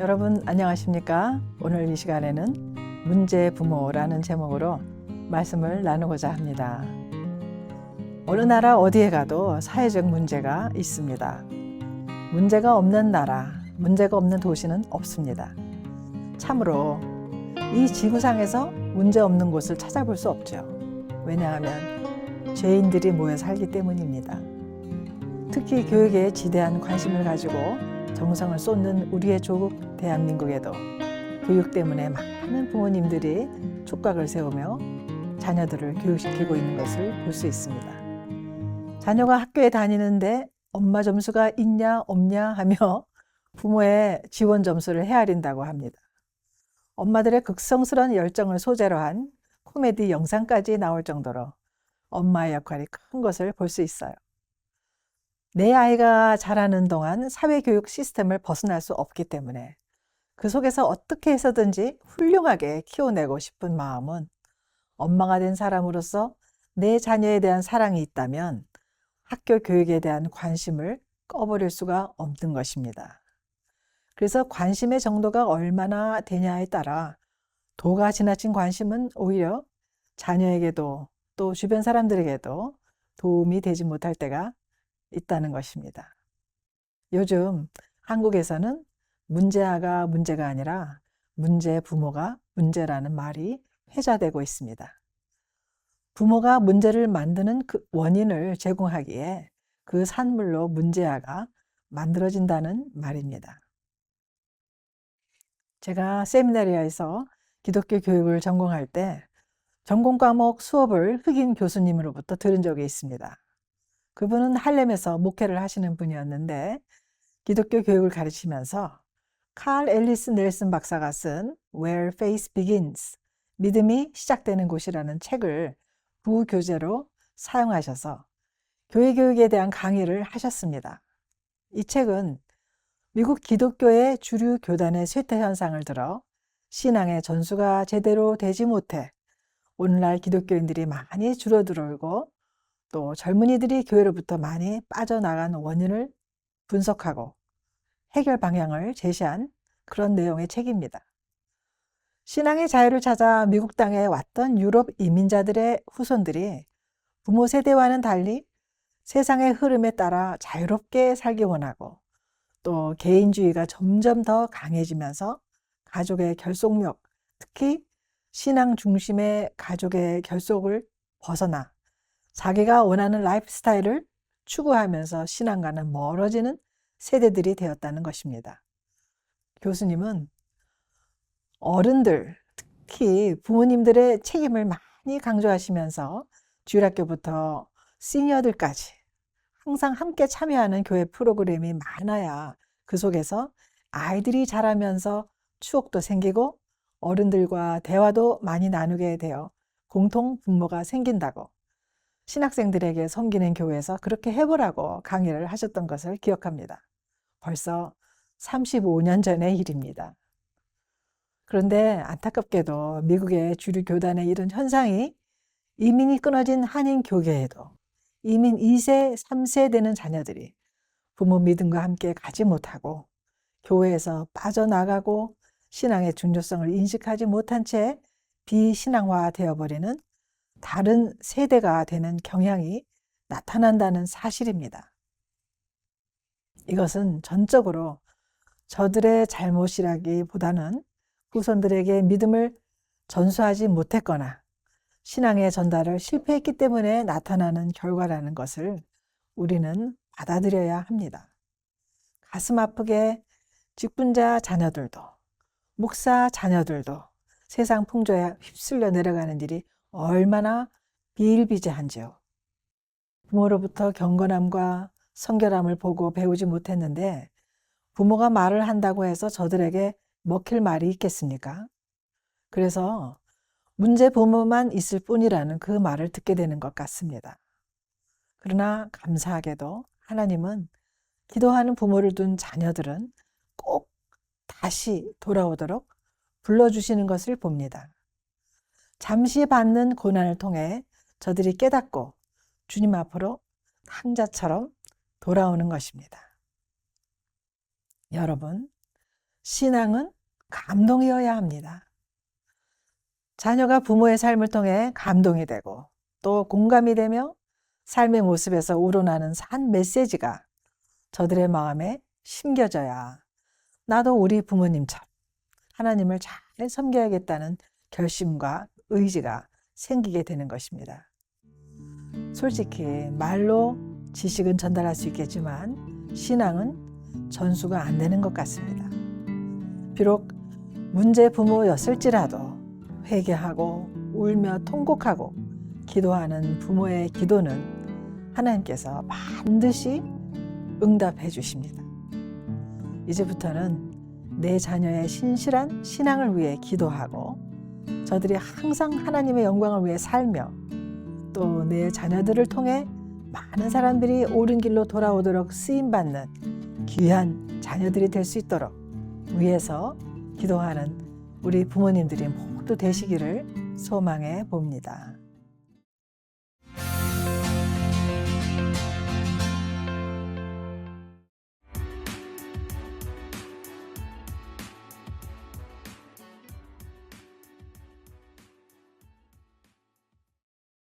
여러분 안녕하십니까? 오늘 이 시간에는 문제 부모라는 제목으로 말씀을 나누고자 합니다. 어느 나라 어디에 가도 사회적 문제가 있습니다. 문제가 없는 나라, 문제가 없는 도시는 없습니다. 참으로 이 지구상에서 문제 없는 곳을 찾아볼 수 없죠. 왜냐하면 죄인들이 모여 살기 때문입니다. 특히 교육에 지대한 관심을 가지고 정성을 쏟는 우리의 조국 대한민국에도 교육 때문에 많은 부모님들이 촉각을 세우며 자녀들을 교육시키고 있는 것을 볼 수 있습니다. 자녀가 학교에 다니는데 엄마 점수가 있냐 없냐 하며 부모의 지원 점수를 헤아린다고 합니다. 엄마들의 극성스러운 열정을 소재로 한 코미디 영상까지 나올 정도로 엄마의 역할이 큰 것을 볼 수 있어요. 내 아이가 자라는 동안 사회교육 시스템을 벗어날 수 없기 때문에 그 속에서 어떻게 해서든지 훌륭하게 키워내고 싶은 마음은 엄마가 된 사람으로서 내 자녀에 대한 사랑이 있다면 학교 교육에 대한 관심을 꺼버릴 수가 없는 것입니다. 그래서 관심의 정도가 얼마나 되냐에 따라 도가 지나친 관심은 오히려 자녀에게도 또 주변 사람들에게도 도움이 되지 못할 때가 있다는 것입니다. 요즘 한국에서는 문제아가 문제가 아니라 문제 부모가 문제라는 말이 회자되고 있습니다. 부모가 문제를 만드는 그 원인을 제공하기에 그 산물로 문제아가 만들어진다는 말입니다. 제가 세미나리아에서 기독교 교육을 전공할 때 전공 과목 수업을 흑인 교수님으로부터 들은 적이 있습니다. 그분은 할렘에서 목회를 하시는 분이었는데 기독교 교육을 가르치면서 칼 앨리스 넬슨 박사가 쓴 Where Faith Begins 믿음이 시작되는 곳이라는 책을 부교재로 사용하셔서 교회 교육에 대한 강의를 하셨습니다. 이 책은 미국 기독교의 주류 교단의 쇠퇴 현상을 들어 신앙의 전수가 제대로 되지 못해 오늘날 기독교인들이 많이 줄어들고 또 젊은이들이 교회로부터 많이 빠져나간 원인을 분석하고 해결 방향을 제시한 그런 내용의 책입니다. 신앙의 자유를 찾아 미국 땅에 왔던 유럽 이민자들의 후손들이 부모 세대와는 달리 세상의 흐름에 따라 자유롭게 살기 원하고 또 개인주의가 점점 더 강해지면서 가족의 결속력, 특히 신앙 중심의 가족의 결속을 벗어나 자기가 원하는 라이프 스타일을 추구하면서 신앙과는 멀어지는 세대들이 되었다는 것입니다. 교수님은 어른들, 특히 부모님들의 책임을 많이 강조하시면서 주일학교부터 시니어들까지 항상 함께 참여하는 교회 프로그램이 많아야 그 속에서 아이들이 자라면서 추억도 생기고 어른들과 대화도 많이 나누게 되어 공통 분모가 생긴다고 신학생들에게 섬기는 교회에서 그렇게 해보라고 강의를 하셨던 것을 기억합니다. 벌써 35년 전의 일입니다. 그런데 안타깝게도 미국의 주류 교단의 이런 현상이 이민이 끊어진 한인 교계에도 이민 2세, 3세 되는 자녀들이 부모 믿음과 함께 가지 못하고 교회에서 빠져나가고 신앙의 중요성을 인식하지 못한 채 비신앙화 되어버리는 다른 세대가 되는 경향이 나타난다는 사실입니다. 이것은 전적으로 저들의 잘못이라기보다는 후손들에게 믿음을 전수하지 못했거나 신앙의 전달을 실패했기 때문에 나타나는 결과라는 것을 우리는 받아들여야 합니다. 가슴 아프게 직분자 자녀들도 목사 자녀들도 세상 풍조에 휩쓸려 내려가는 일이 얼마나 비일비재한지요. 부모로부터 경건함과 성결함을 보고 배우지 못했는데 부모가 말을 한다고 해서 저들에게 먹힐 말이 있겠습니까? 그래서 문제 부모만 있을 뿐이라는 그 말을 듣게 되는 것 같습니다. 그러나 감사하게도 하나님은 기도하는 부모를 둔 자녀들은 꼭 다시 돌아오도록 불러주시는 것을 봅니다. 잠시 받는 고난을 통해 저들이 깨닫고 주님 앞으로 항자처럼 돌아오는 것입니다. 여러분, 신앙은 감동이어야 합니다. 자녀가 부모의 삶을 통해 감동이 되고 또 공감이 되며 삶의 모습에서 우러나는 산 메시지가 저들의 마음에 심겨져야 나도 우리 부모님처럼 하나님을 잘 섬겨야겠다는 결심과 의지가 생기게 되는 것입니다. 솔직히 말로 지식은 전달할 수 있겠지만 신앙은 전수가 안 되는 것 같습니다. 비록 문제 부모였을지라도 회개하고 울며 통곡하고 기도하는 부모의 기도는 하나님께서 반드시 응답해 주십니다. 이제부터는 내 자녀의 신실한 신앙을 위해 기도하고 저들이 항상 하나님의 영광을 위해 살며 또 내 자녀들을 통해 많은 사람들이 옳은 길로 돌아오도록 쓰임 받는 귀한 자녀들이 될 수 있도록 위해서 기도하는 우리 부모님들이 모두 되시기를 소망해 봅니다.